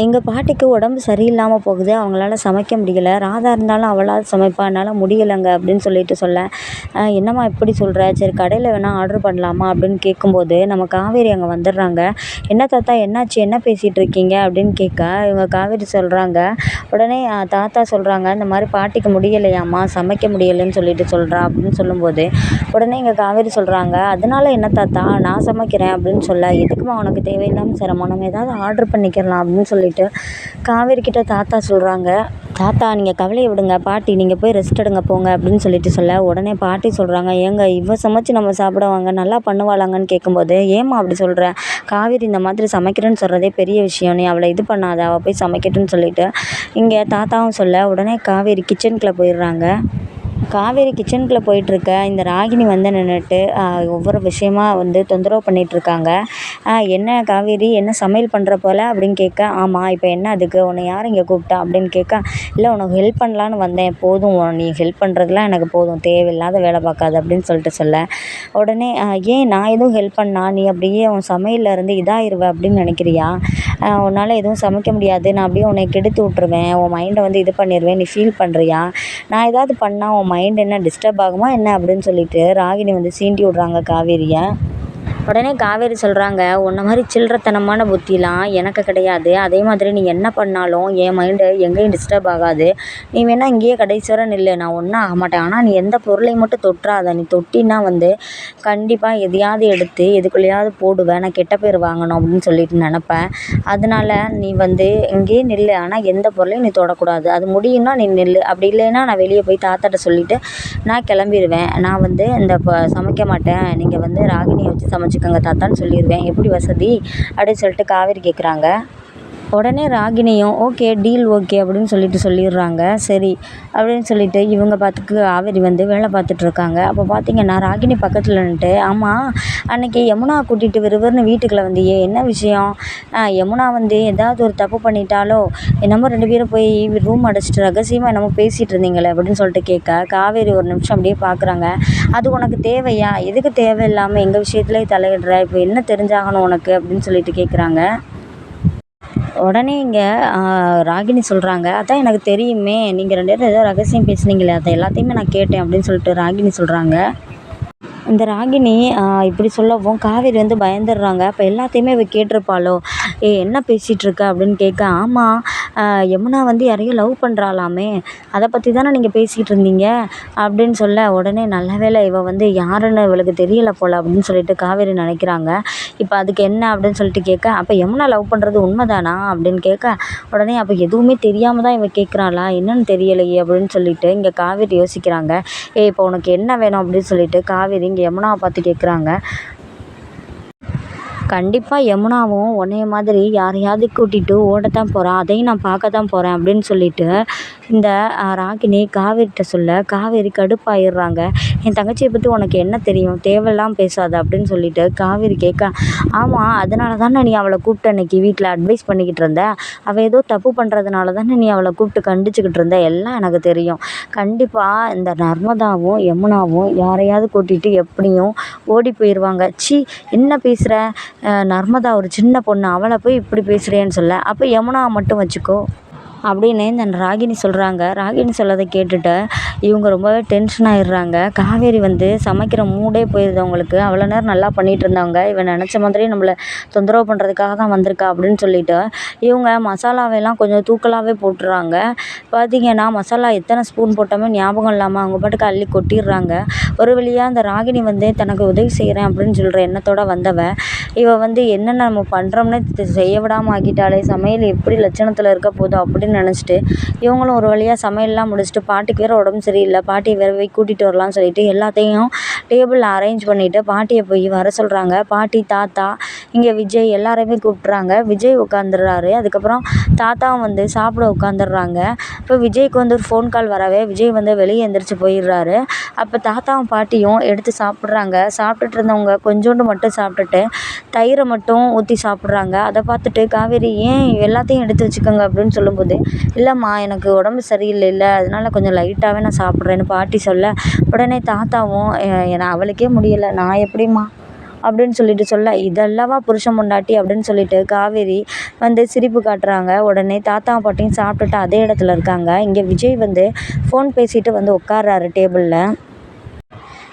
எங்கள் பாட்டிக்கு உடம்பு சரியில்லாமல் போகுது. அவங்களால சமைக்க முடியலை. ராதா இருந்தாலும் அவளாவது சமைப்பா. என்னால் முடியலைங்க அப்படின்னு சொல்லிட்டு சொல்ல என்னம்மா இப்படி சொல்கிற சரி கடையில் வேணால் ஆர்ட்ரு பண்ணலாமா? அப்படின்னு கேட்கும்போது நம்ம காவேரி அங்கே வந்துடுறாங்க. என்ன தாத்தா என்னாச்சு? என்ன பேசிகிட்டு இருக்கீங்க? அப்படின்னு கேட்க இவங்க காவேரி சொல்கிறாங்க உடனே தாத்தா சொல்கிறாங்க இந்த மாதிரி பாட்டிக்கு முடியலையாம்மா சமைக்க முடியலைன்னு சொல்லிட்டு சொல்கிறா அப்படின்னு சொல்லும்போது உடனே எங்கள் காவேரி சொல்கிறாங்க அதனால என்ன தாத்தா? நான் சமைக்கிறேன். அப்படின்னு சொல்ல எதுக்குமா உனக்கு தேவையில்லாமல் சிரமம்? நம்ம ஏதாவது ஆர்ட்ரு பண்ணிக்கலாம் அப்படின்னு சொல்லி சொல்லிட்டு காவேரி கிட்ட தாத்தா சொல்கிறாங்க தாத்தா நீங்கள் கவலையை விடுங்க பாட்டி நீங்கள் போய் ரெஸ்ட் எடுங்க போங்க அப்படின்னு சொல்லிட்டு சொல்ல உடனே பாட்டி சொல்கிறாங்க ஏங்க இவ சமைச்சு நம்ம சாப்பிடுவாங்க நல்லா பண்ணுவாளாங்கன்னு கேட்கும்போது ஏம்மா அப்படி சொல்கிற காவேரி இந்த மாதிரி சமைக்கிறேன்னு சொல்கிறதே பெரிய விஷயம் நீ அவளை இது பண்ணாத அவள் போய் சமைக்கட்டும்னு சொல்லிட்டு. இங்கே தாத்தாவும் சொல்ல உடனே காவேரி கிச்சனுக்குள்ளே போயிடுறாங்க. காவேரி கிச்சனுக்குள்ளே போயிட்டுருக்க இந்த ராகினி வந்து நின்றுட்டு ஒவ்வொரு விஷயமா வந்து தொந்தரவு பண்ணிகிட்ருக்காங்க என்ன காவேரி என்ன சமையல் பண்ணுற போல் அப்படின்னு கேட்க ஆமாம் இப்போ என்ன அதுக்கு? உன்னை யார் இங்கே கூப்பிட்டா? அப்படின்னு கேட்க இல்லை உனக்கு ஹெல்ப் பண்ணலான்னு வந்தேன். போதும் நீ ஹெல்ப் பண்ணுறதுலாம் எனக்கு போதும். தேவையில்லாத வேலை பார்க்காது அப்படின்னு சொல்லிட்டு சொல்ல. உடனே ஏன் நான் எதுவும் ஹெல்ப் பண்ணா? நீ அப்படியே உன் சமையலில் இருந்து இதாகிருவ அப்படின்னு நினைக்கிறியா? உன்னால் எதுவும் சமைக்க முடியாது. நான் அப்படியே உன்னை கெடுத்து விட்ருவேன் உன் மைண்டை வந்து இது பண்ணிடுவேன் நீ ஃபீல் பண்ணுறியா நான் ஏதாவது பண்ணால் உன் மைண்ட் மைண்ட் என்ன டிஸ்டர்ப் ஆகுமா என்ன அப்படின்னு சொல்லிட்டு ராகினி வந்து சீண்டி விட்றாங்க காவேரியை. உடனே காவேரி சொல்கிறாங்க உன்ன மாதிரி சில்லறத்தனமான புத்திலாம் எனக்கு கிடையாது. அதே மாதிரி நீ என்ன பண்ணாலும் என் மைண்டு எங்கேயும் டிஸ்டர்ப் ஆகாது. நீ வேணால் இங்கேயே கடைசி வரை நில்லு. நான் ஒன்றும் ஆக மாட்டேன். ஆனால் நீ எந்த பொருளையும் மட்டும் தொட்டுறாத நீ தொட்டினா வந்து கண்டிப்பாக எதையாவது எடுத்து எதுக்குள்ளேயாவது போடுவேன் நான் கெட்ட பேர் வாங்கணும் அப்படின்னு சொல்லிட்டு நினப்பேன். அதனால நீ வந்து இங்கேயே நில்லு. ஆனால் எந்த பொருளையும் நீ தொடக்கூடாது. அது முடியும்னா நீ நில்லு. அப்படி இல்லைன்னா நான் வெளியே போய் தாத்தாட்ட சொல்லிவிட்டு நான் கிளம்பிடுவேன் நான் வந்து இந்த சமைக்க மாட்டேன். நீங்கள் வந்து ராகினியை வச்சு சமைச்சு வச்சுக்கோங்க தாத்தான்னு சொல்லிடுவேன். எப்படி வசதி? அப்படின்னு சொல்லிட்டு காவேரி கேட்குறாங்க உடனே ராகினியும் ஓகே டீல் ஓகே அப்படின்னு சொல்லிட்டு சொல்லிடுறாங்க. சரி அப்படின்னு சொல்லிட்டு இவங்க பார்த்துக்கு காவேரி வந்து வேலை பார்த்துட்ருக்காங்க அப்போ பார்த்தீங்கன்னா ராகினி பக்கத்தில் நின்றுட்டு ஆமாம் அன்னைக்கு யமுனா கூட்டிகிட்டு விறுவிறுன்னு வீட்டுக்குள்ளே வந்தியே என்ன விஷயம்? யமுனா வந்து ஏதாவது ஒரு தப்பு பண்ணிட்டாலோ என்னமோ ரெண்டு பேரும் போய் ரூம் அடைச்சிட்டு ரகசியமாக என்னமோ பேசிகிட்டு இருந்தீங்களே அப்படின்னு சொல்லிட்டு கேட்க காவேரி ஒரு நிமிஷம் அப்படியே பார்க்குறாங்க அது உனக்கு தேவையா? எதுக்கு தேவையில்லாமல் எங்கள் விஷயத்துலேயே தலையிடுற? இப்போ என்ன தெரிஞ்சாகணும் உனக்கு? அப்படின்னு சொல்லிட்டு கேட்குறாங்க உடனே இங்கே ராகினி சொல்கிறாங்க அதான் எனக்கு தெரியுமே. நீங்கள் ரெண்டு பேரும் ஏதோ ரகசியம் பேசுனீங்களே அதை எல்லாத்தையுமே நான் கேட்டேன் அப்படின்னு சொல்லிட்டு ராகினி சொல்கிறாங்க இந்த ராகினி இப்படி சொல்லவும் காவேரி வந்து பயந்துடுறாங்க. அப்போ எல்லாத்தையுமே இவள் கேட்டிருப்பாளோ? ஏ என்ன பேசிகிட்ருக்க அப்படின்னு கேட்க ஆமாம் யமுனா வந்து யாரையும் லவ் பண்ணுறாளாமே அதை பற்றி தானே நீங்கள் பேசிக்கிட்டு இருந்தீங்க அப்படின்னு சொல்ல உடனே நல்ல வேளை இவள் வந்து யாருன்னு இவளுக்கு தெரியலை போல் அப்படின்னு சொல்லிட்டு காவேரி நினைக்கிறாங்க. இப்போ அதுக்கு என்ன அப்படின்னு சொல்லிட்டு கேட்க அப்போ யமுனா லவ் பண்ணுறது உண்மைதானா? அப்படின்னு கேட்க உடனே அப்போ எதுவுமே தெரியாமல் தான் இவள் கேட்குறாளா என்னன்னு தெரியலையே அப்படின்னு சொல்லிட்டு இங்கே காவேரி யோசிக்கிறாங்க. ஏ இப்போ உனக்கு என்ன வேணும் அப்படின்னு சொல்லிட்டு காவேரி இங்கே யமுனாவை பார்த்து கேட்குறாங்க கண்டிப்பாக யமுனாவும் உன்னைய மாதிரி யாரையாவது கூட்டிகிட்டு ஓடத்தான் போகிறா அதையும் நான் பார்க்க தான் போகிறேன் அப்படின்னு சொல்லிவிட்டு இந்த ராகினி காவேரிகிட்ட சொல்ல காவேரி கடுப்பாயிடுறாங்க. என் தங்கச்சியை பற்றி உனக்கு என்ன தெரியும்? தேவையெல்லாம் பேசாத அப்படின்னு சொல்லிட்டு காவேரி கேட்க ஆமாம் அதனால தானே நீ அவளை கூப்பிட்ட அன்னைக்கு வீட்டில் அட்வைஸ் பண்ணிக்கிட்டு இருந்த? அவள் ஏதோ தப்பு பண்ணுறதுனால தானே நீ அவளை கூப்பிட்டு கண்டிச்சுக்கிட்டு இருந்த? எல்லாம் எனக்கு தெரியும். கண்டிப்பாக இந்த நர்மதாவும் யமுனாவும் யாரையாவது கூட்டிகிட்டு எப்படியும் ஓடி போயிடுவாங்க சி என்ன பேசுகிற நர்மதா ஒரு சின்ன பொண்ணு அவளை போய் இப்படி பேசுகிறேன்னு சொல்ல. அப்போ யமுனாவை மட்டும் வச்சுக்கோ. அப்படின்னு இந்த ராகினி சொல்கிறாங்க ராகினி சொல்லதை கேட்டுட்டு இவங்க ரொம்பவே டென்ஷன் ஆயிடுறாங்க. காவேரி வந்து சமைக்கிற மூடே போயிடுது அவங்களுக்கு. அவ்வளோ நேரம் நல்லா பண்ணிகிட்டு இவன் நினச்ச மாதிரியே நம்மளை தொந்தரவு பண்ணுறதுக்காக தான் வந்திருக்கா அப்படின்னு சொல்லிட்டு இவங்க மசாலாவெல்லாம் கொஞ்சம் தூக்கலாகவே போட்டுடுறாங்க பார்த்தீங்கன்னா மசாலா எத்தனை ஸ்பூன் போட்டோமே ஞாபகம் இல்லாமல் அவங்க பாட்டுக்கு அள்ளி கொட்டிடுறாங்க. ஒரு வழியாக அந்த ராகினி வந்து தனக்கு உதவி செய்கிறேன் அப்படின்னு சொல்கிற எண்ணத்தோடு வந்தவள் இவள் வந்து என்னென்ன நம்ம பண்ணுறோம்னே செய்ய விடாமல் ஆக்கிட்டாலே சமையல் எப்படி லட்சணத்தில் இருக்க போதோ அப்படின்னு நினச்சிட்டு இவங்களும் ஒரு வழியாக சமையல்லாம் முடிச்சுட்டு பாட்டிக்கு வேறு உடம்பு சரியில்லை பாட்டியை வேறு போய் கூட்டிகிட்டு வரலாம்னு சொல்லிட்டு எல்லாத்தையும் டேபிளில் அரேஞ்ச் பண்ணிவிட்டு பாட்டியை போய் வர சொல்கிறாங்க பாட்டி தாத்தா இங்கே விஜய் எல்லாரையுமே கூப்பிட்றாங்க. விஜய் உட்காந்துடுறாரு அதுக்கப்புறம் தாத்தாவும் வந்து சாப்பிட உட்காந்துடுறாங்க இப்போ விஜய்க்கு வந்து ஒரு ஃபோன் கால் வரவே விஜய் வந்து வெளியே எந்திரிச்சு போயிடுறாரு. அப்போ தாத்தாவும் பாட்டியும் எடுத்து சாப்பிட்றாங்க. சாப்பிட்டுட்டு இருந்தவங்க கொஞ்சோண்டு மட்டும் சாப்பிட்டுட்டு தயிரை மட்டும் ஊற்றி சாப்பிட்றாங்க. அதை பார்த்துட்டு காவேரி ஏன் எல்லாத்தையும் எடுத்து வச்சுக்கோங்க? அப்படின்னு சொல்லும்போது இல்லைம்மா எனக்கு உடம்பு சரியில்லைல்ல அதனால கொஞ்சம் லைட்டாகவே நான் சாப்பிட்றேன்னு பாட்டி சொல்ல. உடனே தாத்தாவும் என்னை அவளுக்கே முடியலை. நான் எப்படிம்மா அப்படின்னு சொல்லிட்டு சொல்ல இதல்லவா புருஷன் பொண்டாட்டி அப்படின்னு சொல்லிட்டு காவேரி வந்து சிரிப்பு காட்டுறாங்க. உடனே தாத்தா பாட்டியும் சாப்பிட்டுட்டு அதே இடத்துல இருக்காங்க. இங்கே விஜய் வந்து ஃபோன் பேசிட்டு வந்து உட்கார்றாரு டேபிளில்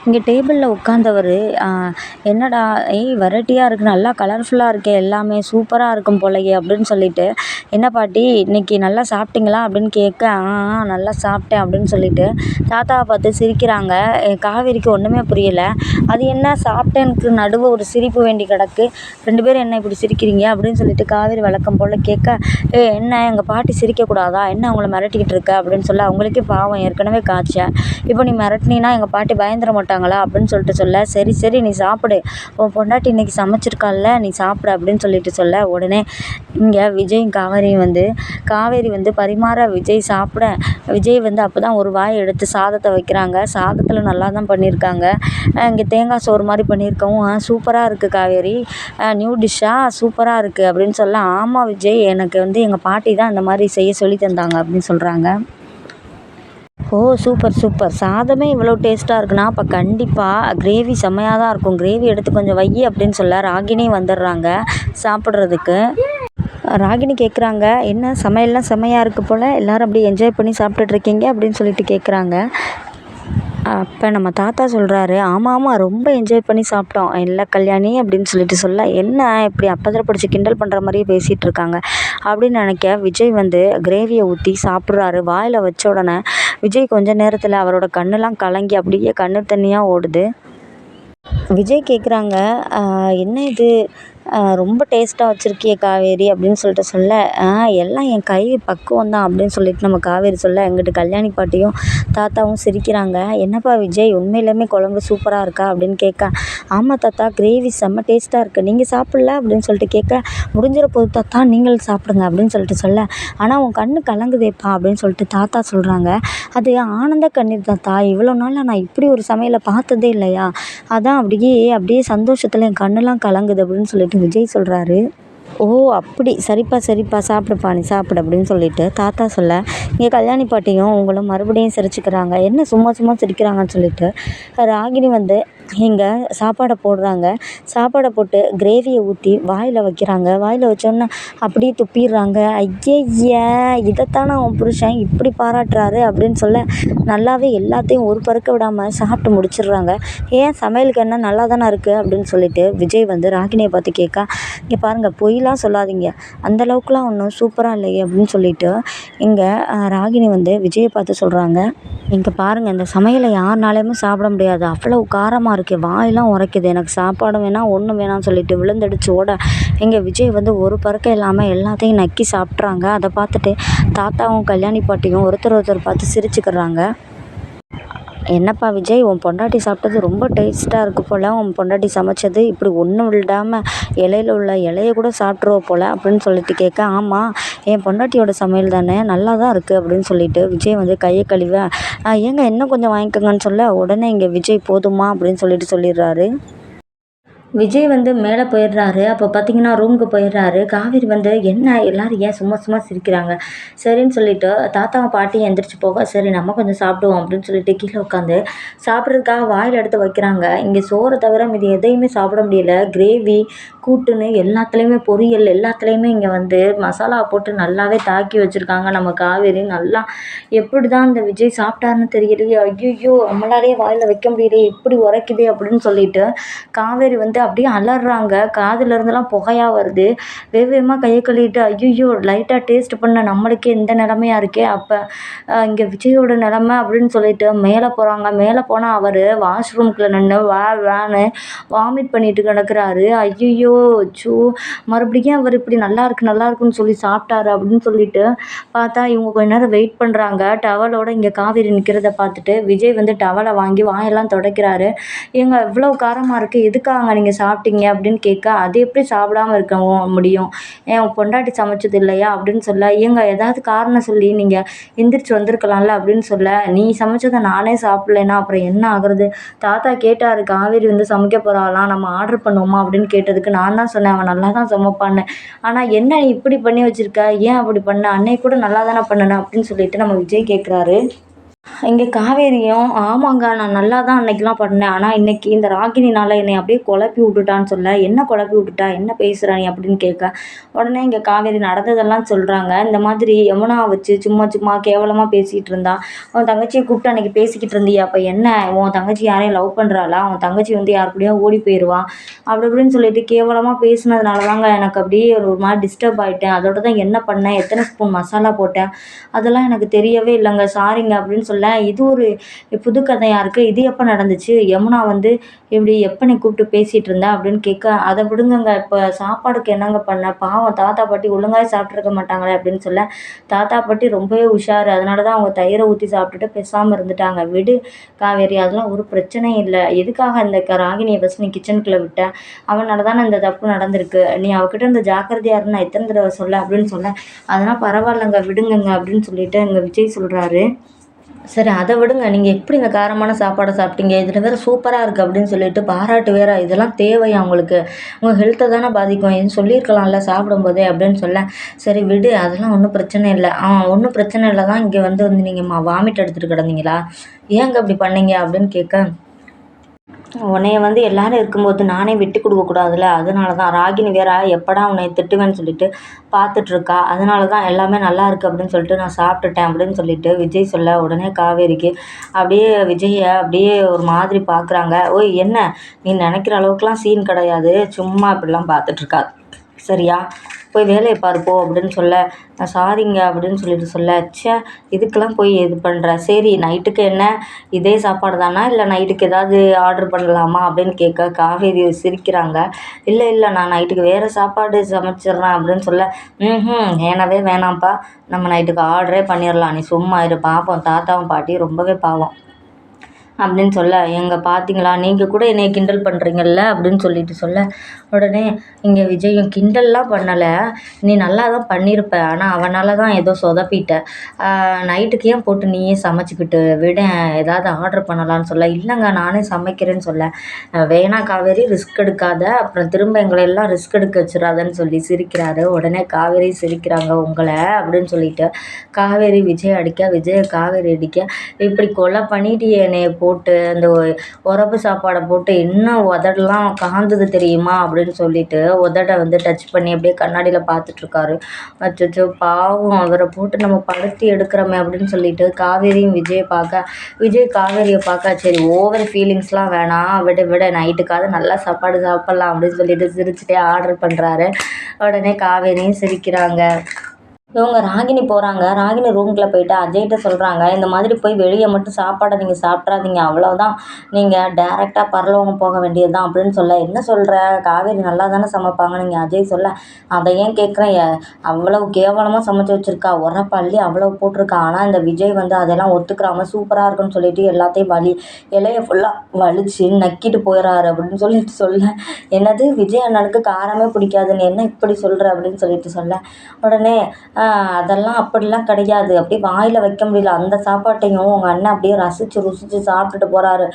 இங்கே டேபிளில் உட்காந்தவர் என்னடா ஏய் வெரைட்டியாக இருக்குது நல்லா கலர்ஃபுல்லாக இருக்கே எல்லாமே சூப்பராக இருக்கும் போலயே அப்படின்னு சொல்லிட்டு என்ன பாட்டி இன்னைக்கு நல்லா சாப்பிட்டிங்களா? அப்படின்னு கேட்க ஆ ஆ நல்லா சாப்பிட்டேன் அப்படின்னு சொல்லிட்டு தாத்தாவை பார்த்து சிரிக்கிறாங்க. காவேரிக்கு ஒன்றுமே புரியலை. அது என்ன சாப்பிட்டேனுக்கு நடுவு ஒரு சிரிப்பு வேண்டி கிடக்கு. ரெண்டு பேரும் என்ன இப்படி சிரிக்கிறீங்க? அப்படின்னு சொல்லிட்டு காவேரி வழக்கம் போல் கேட்க ஏ என்ன எங்கள் பாட்டி சிரிக்கக்கூடாதா? என்ன அவங்கள மிரட்டிக்கிட்டு இருக்க? அப்படின்னு சொல்ல அவங்களுக்கே பாவம் ஏற்கனவே காய்ச்சேன் இப்போ நீ மிரட்டினா எங்கள் பாட்டி பயந்துட மாட்டாங்களா அப்படின்னு சொல்லிட்டு சொல்ல சரி சரி நீ சாப்பிடு. உன் பொண்டாட்டி இன்றைக்கி சமைச்சிருக்காள்ல நீ சாப்பிடு அப்படின்னு சொல்லிட்டு சொல்ல. உடனே இங்கே விஜயும் காவேரியும் வந்து காவேரி வந்து பரிமாற விஜய் சாப்பிட. விஜய் வந்து அப்போ தான் ஒரு வாய் எடுத்து சாதத்தை வைக்கிறாங்க. சாதத்தில் நல்லா தான் பண்ணியிருக்காங்க இங்கே தேங்காய் சோறு மாதிரி பண்ணியிருக்கவும் சூப்பராக இருக்குது காவேரி. நியூ டிஷ்ஷாக சூப்பராக இருக்குது அப்படின்னு சொல்ல ஆமாம் விஜய் எனக்கு வந்து எங்கள் பாட்டி தான் இந்த மாதிரி செய்ய சொல்லி தந்தாங்க அப்படின்னு சொல்கிறாங்க ஓ சூப்பர் சூப்பர். சாதமே இவ்வளோ டேஸ்ட்டாக இருக்குன்னா அப்போ கண்டிப்பாக கிரேவி செம்மையாக தான் இருக்கும். கிரேவி எடுத்து கொஞ்சம் வை அப்படின்னு சொல்ல ராகினி வந்துடுறாங்க சாப்பிட்றதுக்கு. ராகினி கேட்குறாங்க என்ன? சமையல்லாம் செம்மையாக இருக்குது போல்? எல்லோரும் அப்படியே என்ஜாய் பண்ணி சாப்பிட்டுட்ருக்கீங்க அப்படின்னு சொல்லிட்டு கேட்குறாங்க அப்போ நம்ம தாத்தா சொல்கிறாரு ஆமாம் ஆமாம் ரொம்ப என்ஜாய் பண்ணி சாப்பிட்டோம். இல்லை கல்யாணி அப்படின்னு சொல்லிட்டு சொல்ல என்ன இப்படி அப்பதில் பிடிச்சி கிண்டல் பண்ணுற மாதிரியே பேசிகிட்டு இருக்காங்க? அப்படின்னு நினைக்க விஜய் வந்து கிரேவியை ஊற்றி சாப்பிட்றாரு. வாயில் வச்ச உடனே விஜய் கொஞ்ச நேரத்தில் அவரோட கண்ணெல்லாம் கலங்கி அப்படியே கண்ணு தண்ணியாக ஓடுது. விஜய் கேட்குறாங்க என்ன இது? ரொம்ப டேஸ்ட்டாக வச்சுருக்கியே காவேரி அப்படின்னு சொல்லிட்டு சொல்ல எல்லாம் என் கை பக்குவம் தான் அப்படின்னு சொல்லிட்டு நம்ம காவேரி சொல்ல எங்கிட்ட கல்யாணி பாட்டியும் தாத்தாவும் சிரிக்கிறாங்க. என்னப்பா விஜய் உண்மையிலுமே குழம்பு சூப்பராக இருக்கா அப்படின்னு கேட்க ஆமாம் தாத்தா கிரேவி செம்ம டேஸ்ட்டாக இருக்குது நீங்கள் சாப்பிட்ல அப்படின்னு சொல்லிட்டு கேட்க முடிஞ்சிட போது தாத்தா நீங்கள் சாப்பிடுங்க அப்படின்னு சொல்லிட்டு சொல்ல. ஆனால் உன் கண்ணு கலங்குதேப்பா அப்படின்னு சொல்லிட்டு தாத்தா சொல்கிறாங்க அது ஆனந்த கண்ணீர் தாத்தா இவ்வளோ நாளில் நான் இப்படி ஒரு சமையலை பார்த்ததே இல்லையா? அதான் அப்படியே அப்படியே சந்தோஷத்தில் என் கண்ணெல்லாம் கலங்குது அப்படின்னு சொல்லிட்டு விஜய் சொல்கிறாரு ஓ அப்படி சரிப்பா சரிப்பா சாப்பிடுப்பா நீ சாப்பிடு அப்படின்னு சொல்லிட்டு தாத்தா சொல்ல இங்கே கல்யாணி பாட்டியும் உங்களும் மறுபடியும் சிரிச்சுக்கிறாங்க. என்ன சும்மா சும்மா சிரிக்கிறாங்கன்னு சொல்லிட்டு ராகினி வந்து இங்கே சாப்பாடை போடுறாங்க. சாப்பாடை போட்டு கிரேவியை ஊற்றி வாயில் வைக்கிறாங்க. வாயில் வச்சோன்னே அப்படியே துப்பிடுறாங்க. ஐயய்ய இதைத்தானே அவன் புருஷன் இப்படி பாராட்டுறாரு அப்படின்னு சொல்ல நல்லாவே எல்லாத்தையும் ஒரு பருக்க விடாமல் சாப்பிட்டு முடிச்சிடுறாங்க. ஏன் சமையலுக்கு என்ன நல்லா தானே இருக்குது அப்படின்னு சொல்லிட்டு விஜய் வந்து ராகினியை பார்த்து கேட்கா இங்கே பாருங்கள் பொய்லாம் சொல்லாதீங்க. அந்த அளவுக்குலாம் ஒன்றும் சூப்பராக இல்லையே அப்படின்னு சொல்லிட்டு இங்கே ராகினி வந்து விஜயை பார்த்து சொல்கிறாங்க இங்கே பாருங்கள் இந்த சமையலை யாருனாலையுமே சாப்பிட முடியாது. அவ்வளோ காரமாக இருக்குது வாயெல்லாம் உரைக்குது. எனக்கு சாப்பாடும் வேணாம் ஒன்றும் வேணாம்னு சொல்லிட்டு விழுந்தடிச்சு ஓட. எங்கள் விஜய் வந்து ஒரு பறக்க இல்லாமல் எல்லாத்தையும் நக்கி சாப்பிட்றாங்க அதை பார்த்துட்டு தாத்தாவும் கல்யாணி பாட்டியும் ஒருத்தர் ஒருத்தர் பார்த்து சிரிச்சுக்கிறாங்க. என்னப்பா விஜய் உன் பொண்டாட்டி சாப்பிட்டது ரொம்ப டேஸ்ட்டாக இருக்குது போல் உன் பொண்டாட்டி சமைச்சது இப்படி ஒன்றும் விடாமல் இலையில உள்ள இலைய கூட சாப்பிட்ருவோம் போல் அப்படின்னு சொல்லிட்டு கேட்க ஆமாம் என் பொண்டாட்டியோட சமையல் தானே நல்லா தான் இருக்குது அப்படின்னு சொல்லிட்டு விஜய் வந்து கையை கழுவ ஏங்க இன்னும் கொஞ்சம் வாங்கிக்கோங்கன்னு சொல்ல உடனே இங்கே விஜய் போதுமா? அப்படின்னு சொல்லிட்டு சொல்லிடுறாரு. விஜய் வந்து மேலே போயிடுறாரு. அப்போ பார்த்தீங்கன்னா ரூமுக்கு போயிடுறாரு. காவேரி வந்து என்ன? எல்லோரும் ஏன் சும்மா சும்மா சிரிக்கிறாங்க? சரின்னு சொல்லிட்டு தாத்தா பாட்டி எந்திரிச்சு போக சரி நம்ம கொஞ்சம் சாப்பிடுவோம் அப்படின்னு சொல்லிட்டு கீழே உட்காந்து சாப்பிட்றதுக்காக வாயில் எடுத்து வைக்கிறாங்க. இங்கே சோறை தவிர இது எதையுமே சாப்பிட முடியல. கிரேவி கூட்டுன்னு எல்லாத்துலேயுமே பொரியல் எல்லாத்துலேயுமே இங்கே வந்து மசாலா போட்டு நல்லாவே தாக்கி வச்சுருக்காங்க நம்ம காவேரி. நல்லா எப்படி தான் இந்த விஜய் சாப்பிட்டாருன்னு தெரியலையே. ஐயோ நம்மளாலே வாயில் வைக்க முடியலையே. இப்படி உரைக்குது அப்படின்னு சொல்லிட்டு காவேரி வந்து அப்படியே அலறாங்க. காதில் இருந்தெல்லாம் புகையாக வருது. வேக வேகமாக கையை கழுவிட்டு ஐயையோ லைட்டாக டேஸ்ட் பண்ண நம்மளுக்கே இந்த நிலமையா இருக்கே. அப்போ இங்கே விஜயோட நிலமை அப்படின்னு சொல்லிட்டு மேலே போகிறாங்க மேலே போனால் அவர் வாஷ்ரூம்குள்ளே நின்று வா வேன்னு வாமிட் பண்ணிட்டு கிடக்குறாரு. ஐயையோ சூ மறுபடியும் அவர் இப்படி நல்லா இருக்கு நல்லா இருக்குன்னு சொல்லி சாப்பிட்டாரு அப்படின்னு சொல்லிட்டு பார்த்தா இவங்க கொஞ்ச நேரம் வெயிட் பண்ணுறாங்க டவலோட இங்கே காவேரி நிற்கிறத பார்த்துட்டு விஜய் வந்து டவலை வாங்கி வாயெல்லாம் துடைக்கிறாரு. எங்கள் இவ்வளோ காரமாக இருக்குது எதுக்காக நீங்கள் நீங்கள் சாப்பிட்டீங்க அப்படின்னு கேட்க அது எப்படி சாப்பிடாம இருக்க முடியும்? ஏன் பொண்டாட்டி சமைச்சது இல்லையா? அப்படின்னு சொல்ல ஏங்க ஏதாவது காரணம் சொல்லி நீங்கள் எந்திரிச்சு வந்திருக்கலாம்ல? அப்படின்னு சொல்ல நீ சமைச்சதை நானே சாப்பிட்லேன்னா அப்புறம் என்ன ஆகுறது? தாத்தா கேட்டார் காவேரி வந்து சமைக்க போகிறாளாம் நம்ம ஆர்டர் பண்ணுவோமா? அப்படின்னு கேட்டதுக்கு நான் தான் சொன்னேன் அவன் நல்லா தான் சமைப்பான்னு. ஆனால் என்ன இப்படி பண்ணி வச்சுருக்க? ஏன் அப்படி பண்ண? அன்னைக்கு கூட நல்லா தானே பண்ணணும்? அப்படின்னு சொல்லிட்டு நம்ம விஜய் கேட்குறாரு இங்கே காவேரியும் ஆமாங்க நான் நல்லா தான் அன்னைக்கெலாம் பண்ணேன். ஆனால் இன்னைக்கு இந்த ராகினினால் என்னை அப்படியே குழப்பி விட்டுட்டான்னு சொல்ல என்ன குழப்பி விட்டுட்டா? என்ன பேசுகிற நீ? அப்படின்னு கேட்க உடனே இங்கே காவேரி நடந்ததெல்லாம் சொல்கிறாங்க இந்த மாதிரி யமுனா வச்சு சும்மா சும்மா கேவலமாக பேசிகிட்டு இருந்தா. உன் தங்கச்சியை கூப்பிட்டு அன்னைக்கு பேசிக்கிட்டு இருந்தியா? அப்போ என்ன? உன் தங்கச்சி யாரையும் லவ் பண்ணுறாளா உன் தங்கச்சி வந்து யார் கூடயோ ஓடி போயிடுவா அப்படி இப்படின்னு சொல்லிட்டு கேவலமாக பேசுனதுனால தாங்க எனக்கு அப்படியே ஒரு ஒரு மாதிரி டிஸ்டர்ப் ஆகிட்டேன் அதோட தான் என்ன பண்ணேன்? எத்தனை ஸ்பூன் மசாலா போட்டேன்? அதெல்லாம் எனக்கு தெரியவே இல்லைங்க. சாரிங்க அப்படின்னு சொல்ல இது ஒரு புது கதையாக இருக்குது இது எப்போ நடந்துச்சு? யமுனா வந்து இப்படி எப்போ நீ கூப்பிட்டு பேசிகிட்டு இருந்தா அப்படின்னு கேட்க அதை விடுங்கங்க. இப்போ சாப்பாடுக்கு என்னங்க பண்ண? பாவம் தாத்தா பாட்டி ஒழுங்காக சாப்பிட்ருக்க மாட்டாங்களே அப்படின்னு சொல்ல தாத்தா பாட்டி ரொம்பவே உஷாரு. அதனால தான் அவங்க தயிரை ஊற்றி சாப்பிட்டுட்டு பேசாமல் இருந்துட்டாங்க. விடு காவேரி. அதெல்லாம் ஒரு பிரச்சனையும் இல்லை. எதுக்காக இந்த க ராகினியை ஃபஸ்ட் நீ கிச்சனுக்குள்ளே விட்ட? அவனால தானே இந்த தப்பு நடந்திருக்கு. நீ அவகிட்ட இந்த ஜாக்கிரதையாக இருந்தால் எத்தனை தடவை சொல்ல அப்படின்னு சொல்ல அதெல்லாம் பரவாயில்லங்க. விடுங்கங்க அப்படின்னு சொல்லிட்டு எங்கள் விஜய் சொல்கிறாரு சரி அதை விடுங்க. நீங்கள் எப்படி இந்த காரமான சாப்பாடை சாப்பிட்டீங்க? இதில் வேறு சூப்பராக இருக்குது அப்படின்னு சொல்லிட்டு பாராட்டு வேற. இதெல்லாம் தேவையா உங்களுக்கு? உங்கள் ஹெல்த்தை தானே பாதிக்கும். ஏன் சொல்லியிருக்கலாம்ல சாப்பிடும்போதே அப்படின்னு சொல்ல. சரி விடு. அதெல்லாம் ஒன்றும் பிரச்சனை இல்லை. ஆ ஒன்றும் பிரச்சனை இல்லை. தான் இங்கே வந்து வந்து நீங்கள் வாமிட் எடுத்துகிட்டு கிடந்தீங்களா? ஏங்க அப்படி பண்ணீங்க அப்படின்னு கேட்க உன்னைய வந்து எல்லாரும் இருக்கும்போது நானே விட்டு கொடுக்கக்கூடாதுல்ல அதனால தான் ராகினி வேற எப்படா உன்னை திட்டுவேன்னு சொல்லிட்டு பார்த்துட்ருக்கா அதனால தான் எல்லாமே நல்லா இருக்குது அப்படின்னு சொல்லிட்டு நான் சாப்பிட்டுட்டேன் அப்படின்னு சொல்லிட்டு விஜய் சொல்ல உடனே காவேரிக்கு அப்படியே விஜயை அப்படியே ஒரு மாதிரி பார்க்குறாங்க ஓய் என்ன? நீ நினைக்கிற அளவுக்குலாம் சீன் கிடையாது. சும்மா இப்படிலாம் பார்த்துட்ருக்கா சரியா? போய் வேலையை பாருப்போ போ அப்படின்னு சொல்ல. நான் சாரிங்க அப்படின்னு சொல்லிட்டு சொல்ல. ச்சே இதுக்கெல்லாம் போய் இது பண்ணுற சரி நைட்டுக்கு என்ன? இதே சாப்பாடு தானா? இல்லை நைட்டுக்கு ஏதாவது ஆர்டர் பண்ணலாமா? அப்படின்னு கேட்க காவேரி சிரிக்கிறாங்க. இல்லை இல்லை நான் நைட்டுக்கு வேறு சாப்பாடு சமைச்சிட்றேன் அப்படின்னு சொல்ல. ம் வேணவே வேணாம்ப்பா. நம்ம நைட்டுக்கு ஆர்டரே பண்ணிடலாம். நீ சும்மா இரு. பாப்போம். தாத்தாவும் பாட்டியும் ரொம்பவே பாவம். அப்படின்னு சொல்ல எங்கே பார்த்தீங்களா நீங்கள் கூட என்னை கிண்டல் பண்ணுறீங்கல்ல அப்படின்னு சொல்லிட்டு சொல்ல உடனே இங்கே விஜயும் கிண்டல்லாம் பண்ணலை. நீ நல்லா தான் பண்ணியிருப்ப ஆனால் அவனால் தான் ஏதோ சொதப்பிட்ட. நைட்டுக்கு ஏன் போட்டு நீயே சமைச்சிக்கிட்டு விட? ஏதாவது ஆர்டர் பண்ணலான்னு சொல்ல. இல்லைங்க நானே சமைக்கிறேன்னு சொல்ல. வேணா காவேரி ரிஸ்க் எடுக்காத. அப்புறம் திரும்ப எங்களை எல்லாம் ரிஸ்க் எடுக்க வச்சிடாதன்னு சொல்லி சிரிக்கிறாரு. உடனே காவேரி சிரிக்கிறாங்க உங்களை அப்படின்னு சொல்லிட்டு. காவேரி விஜய் அடிக்க விஜய் காவேரி அடிக்க. இப்படி கொலை பண்ணிட்டு போ போட்டு அந்த உரப்பு சாப்பாடை போட்டு இன்னும் உதடெல்லாம் காந்தது தெரியுமா அப்படின்னு சொல்லிட்டு உதடை வந்து டச் பண்ணி அப்படியே கண்ணாடியில் பார்த்துட்ருக்காரு. அச்சோ பாவம் அவரை போட்டு நம்ம படுத்தி எடுக்கிறோமே அப்படின்னு சொல்லிட்டு காவேரியும் விஜயை பார்க்க விஜய் காவேரியை பார்க்க சரி ஓவர் ஃபீலிங்ஸ்லாம் வேணாம் விட விட நைட்டுக்காவது நல்லா சாப்பாடு சாப்பிட்லாம் அப்படின்னு சொல்லிட்டு சிரிச்சுட்டே ஆர்டர் பண்ணுறாரு உடனே காவேரியும் சிரிக்கிறாங்க. இவங்க ராகினி போகிறாங்க ராகினி ரூம்குள்ளே போயிட்டு அஜய்கிட்ட சொல்கிறாங்க இந்த மாதிரி போய் வெளியே மட்டும் சாப்பாடை நீங்கள் சாப்பிட்றாதீங்க அவ்வளோதான் நீங்கள் டேரெக்டாக பரலோகம் போக வேண்டியது தான் அப்படின்னு சொல்ல என்ன சொல்கிற காவேரி நல்லா தானே சமைப்பாங்க. நீங்கள் அஜய் சொல்ல அதை ஏன் கேட்குறேன் அவ்வளவு கேவலமாக சமைச்சு வச்சுருக்கா. உரப்பள்ளி அவ்வளோ போட்டிருக்கா. ஆனால் இந்த விஜய் வந்து அதெல்லாம் ஒத்துக்கிறாம சூப்பராக இருக்குன்னு சொல்லிட்டு எல்லாத்தையும் வலி இலையை ஃபுல்லாக வலிச்சு நக்கிட்டு போயிடறாரு அப்படின்னு சொல்லிட்டு சொல்ல என்னது? விஜய் அண்ணனுக்கு காரமே பிடிக்காதுன்னு என்ன இப்படி சொல்கிற அப்படின்னு சொல்லிட்டு சொல்ல உடனே அதெல்லாம் அப்படிலாம் கிடையாது. அப்படியே வாயில் வைக்க முடியல. அந்த சாப்பாட்டையும் உங்கள் அண்ணன் அப்படியே ரசித்து ருசித்து சாப்பிட்டுட்டு போகிறாரு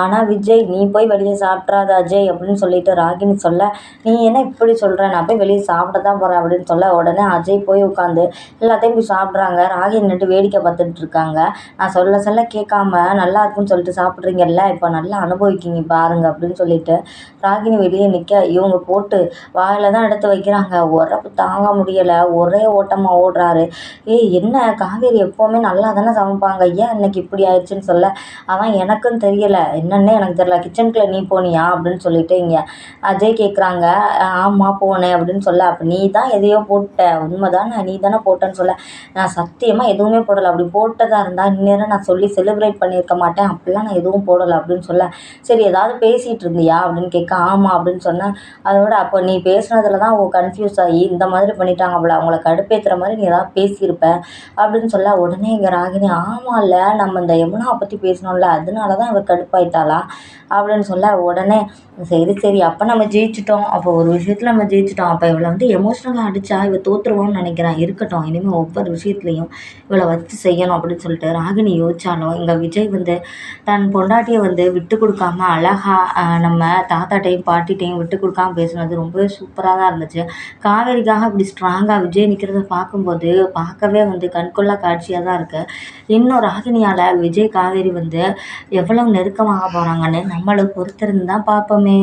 ஆனால் விஜய் நீ போய் வெளியே சாப்பிட்றாத அஜய் அப்படின்னு சொல்லிட்டு ராகினி சொல்ல நீ என்ன இப்படி சொல்கிற நான் போய் வெளியே சாப்பிட தான் போகிறேன் அப்படின்னு சொல்ல உடனே அஜய் போய் உட்காந்து எல்லாத்தையும் போய் சாப்பிட்றாங்க. ராகினி நின்றுட்டு வேடிக்கை பார்த்துட்டு இருக்காங்க. நான் சொல்ல சொல்ல கேட்காம நல்லா இருக்குன்னு சொல்லிட்டு சாப்பிட்றீங்கல்ல? இப்போ நல்லா அனுபவிக்கிங்க பாருங்க அப்படின்னு சொல்லிட்டு ராகினி வெளியே நிற்க இவங்க போட்டு வாயில் தான் எடுத்து வைக்கிறாங்க. உரப்பு தாங்க முடியலை. ஒரே ஓட்டமாக ஓடுறாரு. ஏய் என்ன? காவேரி எப்போவுமே நல்லா தானே சமைப்பாங்க. ஏன் இன்னைக்கு இப்படி ஆயிடுச்சுன்னு சொல்ல? அவன் எனக்கும் தெரியலை. என்னன்னே எனக்கு தெரியல. கிச்சனுக்குள்ளே நீ போனியா? அப்படின்னு சொல்லிட்டு இங்கே அஜய் கேட்குறாங்க ஆமாம் போனேன் அப்படின்னு சொல்ல. அப்போ நீ தான் எதையோ போட்ட. உண்மை தானே நீ தானே போட்டேன்னு சொல்ல. நான் சத்தியமாக எதுவுமே போடலை. அப்படி போட்டதாக இருந்தால் இந்நேரம் நான் சொல்லி செலிப்ரேட் பண்ணியிருக்க மாட்டேன். அப்படிலாம் நான் எதுவும் போடலை அப்படின்னு சொல்ல. சரி ஏதாவது பேசிகிட்டு இருந்தியா? அப்படின்னு கேட்க. ஆமாம் அப்படின்னு சொன்னேன் அதோட அப்போ நீ பேசுனதில் தான் அவங்க கன்ஃப்யூஸ் ஆகி இந்த மாதிரி பண்ணிட்டாங்க அவளை அவங்கள கடுப்பேற்றுற மாதிரி நீ ஏதாவது பேசியிருப்ப அப்படின்னு சொல்ல உடனே இங்கே ராகினி ஆமாம்ல நம்ம இந்த யமுனாவை பற்றி பேசினோம்ல அதனால தான் இவள் கடுப்பாயிட்டாளா? அப்படின்னு சொல்ல உடனே சரி சரி அப்போ நம்ம ஜெயிச்சிட்டோம். அப்போ ஒரு விஷயத்தில் நம்ம ஜெயிச்சிட்டோம். அப்போ இவளை வந்து எமோஷ்னலாக அடித்தா இவள் தோற்றுருவான்னு நினைக்கிறேன். இருக்கட்டும். இனிமேல் ஒவ்வொரு விஷயத்துலையும் இவளை வச்சு செய்யணும் அப்படின்னு சொல்லிட்டு ராகினி யோசிச்சாலும் இங்கே விஜய் வந்து தன் பொண்டாட்டியை வந்து விட்டு கொடுக்காம அழகாக நம்ம தாத்தாட்டையும் பாட்டிட்டையும் விட்டு கொடுக்காம பேசுனது ரொம்பவே சூப்பராக தான் இருந்துச்சு. காவேரிக்காக இப்படி ஸ்ட்ராங்காக விஜய் நிற்கிறத பார்க்கும்போது பார்க்கவே வந்து கண்கொள்ளா காட்சியாக தான் இருக்குது இன்னும் ராகினியால் விஜய் காவேரி வந்து எவ்வளோ நெருக்கமாக போகிறாங்கன்னு நம்மளும் பொறுத்திருந்து தான் பார்ப்போமே.